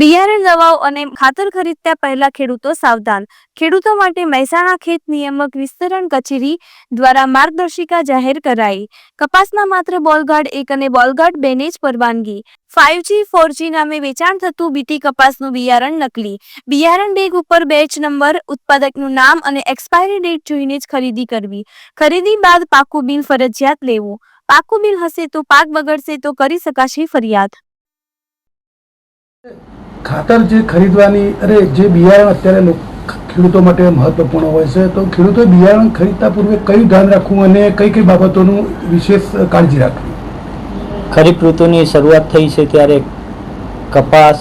બિયારણ દવાઓ અને ખાતર ખરીદતા પહેલા ખેડૂતો સાવધાન. ખેડૂતો માટે મહેસાણા ખેત નિયામક વિસ્તરણ કચેરી દ્વારા માર્ગદર્શિકા જાહેર કરાઈ. કપાસમાં માત્ર બોલગાર્ડ એક અને બોલગાર્ડ બેને જ પરવાનગી. ફાઇવજી ફોરજી નામે વેચાણ થતું બીટી કપાસનું બિયારણ નકલી. બિયારણ બેગ ઉપર બેચ નંબર ઉત્પાદકનું નામ અને એક્સપાયરી ડેટ જોઈને જ ખરીદી કરવી. ખરીદી બાદ પાકું બિલ ફરજિયાત લેવું. પાકું બિલ હશે તો પાક બગડશે તો કરી શકાશે ફરિયાદ. ખાતર જે ખરીદવાની, અરે જે બિયારણ અત્યારે ખેડૂતો માટે મહત્વપૂર્ણ હોય છે, તો ખેડૂતોએ બિયારણ ખરીદતા પૂર્વે કયું ધ્યાન રાખવું અને કઈ કઈ બાબતોનું વિશેષ કાળજી રાખવી? ખરીફ ઋતુની શરૂઆત થઈ છે ત્યારે કપાસ,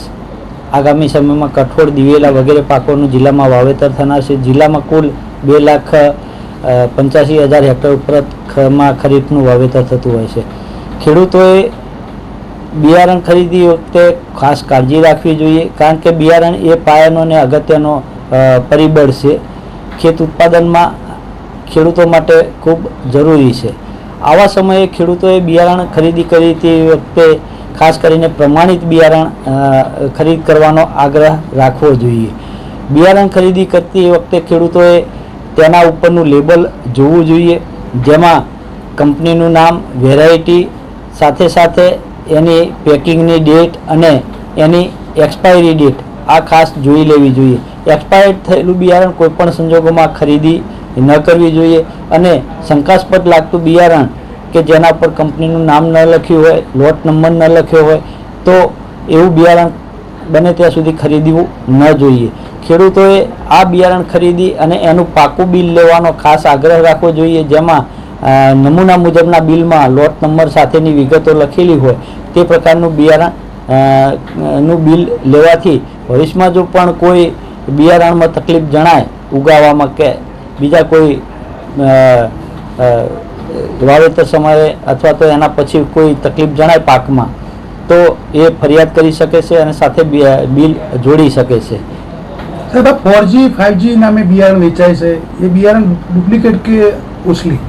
આગામી સમયમાં કઠોળ, દિવેલા વગેરે પાકોનું જિલ્લામાં વાવેતર થનાર છે. જિલ્લામાં કુલ બે લાખ પંચ્યાસી હજાર હેક્ટર ઉપરમાં ખરીફનું વાવેતર થતું હોય છે. ખેડૂતોએ બિયારણ ખરીદી વખતે ખાસ કાળજી રાખવી જોઈએ, કારણ કે બિયારણ એ પાયાનો અને અગત્યનો પરિબળ છે. ખેત ઉત્પાદનમાં ખેડૂતો માટે ખૂબ જરૂરી છે. આવા સમયે ખેડૂતોએ બિયારણ ખરીદી કરી તે વખતે ખાસ કરીને પ્રમાણિત બિયારણ ખરીદ કરવાનો આગ્રહ રાખવો જોઈએ. બિયારણ ખરીદી કરતી વખતે ખેડૂતોએ તેના ઉપરનું લેબલ જોવું જોઈએ, જેમાં કંપનીનું નામ, વેરાયટી સાથે સાથે એની પેકિંગની ડેટ અને એની એક્સપાયરી ડેટ આ ખાસ જોઈ લેવી જોઈએ. એક્સપાયર્ડ થયેલું બિયારણ કોઈપણ સંજોગોમાં ખરીદી ન કરવી જોઈએ અને શંકાસ્પદ લાગતું બિયારણ કે જેના પર કંપનીનું નામ ન લખ્યું હોય લોટ નંબર ન લખ્યો હોય, તો એવું બિયારણ બને ત્યાં સુધી ખરીદવું ન જોઈએ. ખેડૂતોએ આ બિયારણ ખરીદી અને એનું પાકું બિલ લેવાનો ખાસ આગ્રહ રાખવો જોઈએ. જેમાં નમૂના મુજબના બિલમાં લોટ નંબર સાથેની વિગતો લખેલી હોય તે પ્રકારનું બિયારણનું બિલ લેવાથી ભવિષ્યમાં જો પણ કોઈ બિયારણમાં તકલીફ જણાય, ઉગાવવામાં કે બીજા કોઈ વાવેતર સમયે અથવા તો એના પછી કોઈ તકલીફ જણાય પાકમાં, તો એ ફરિયાદ કરી શકે છે અને સાથે બિલ જોડી શકે છે. સાહેબ જી ફોરજી ફાઇવજી નામે બિયારણ વેચાય છે. એ બિયારણ ડુપ્લિકેટ કે ઉસલી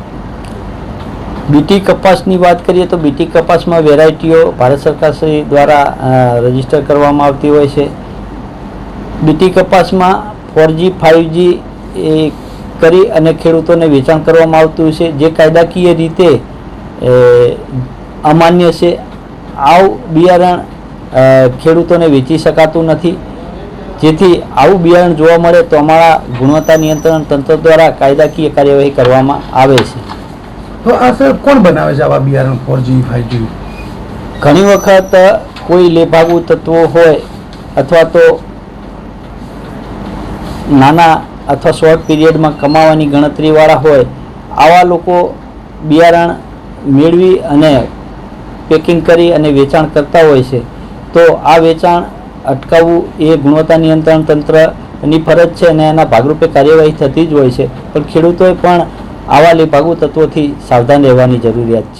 બીટી કપાસની વાત કરીએ તો બીટી કપાસમાં વેરાયટીઓ ભારત સરકાર શ્રી દ્વારા રજિસ્ટર કરવામાં આવતી હોય છે. બીટી કપાસમાં ફોરજી ફાઇવજી એ કરી અને ખેડૂતોને વેચાણ કરવામાં આવતું છે. જે કાયદાકીય રીતે અમાન્ય છે. આવું બિયારણ ખેડૂતોને વેચી શકાતું નથી. જેથી આવું બિયારણ જોવા મળે તો અમારા ગુણવત્તા નિયંત્રણ તંત્ર દ્વારા કાયદાકીય કાર્યવાહી કરવામાં આવે છે. તો આ સર કોણ બનાવે છે આવા બિયારણ ફોરજી ફાઇવજી ઘણી વખત કોઈ લેભાગુ તત્વો હોય અથવા તો નાના અથવા શોર્ટ પીરિયડમાં કમાવાની ગણતરીવાળા હોય, આવા લોકો બિયારણ મેળવી અને પેકિંગ કરી અને વેચાણ કરતા હોય છે. તો આ વેચાણ અટકાવવું એ ગુણવત્તા નિયંત્રણ તંત્રની ફરજ છે અને એના ભાગરૂપે કાર્યવાહી થતી જ હોય છે. પણ ખેડૂતોએ પણ આવા લેભાગુ તત્વોથી સાવધાન રહેવાની જરૂરિયાત છે.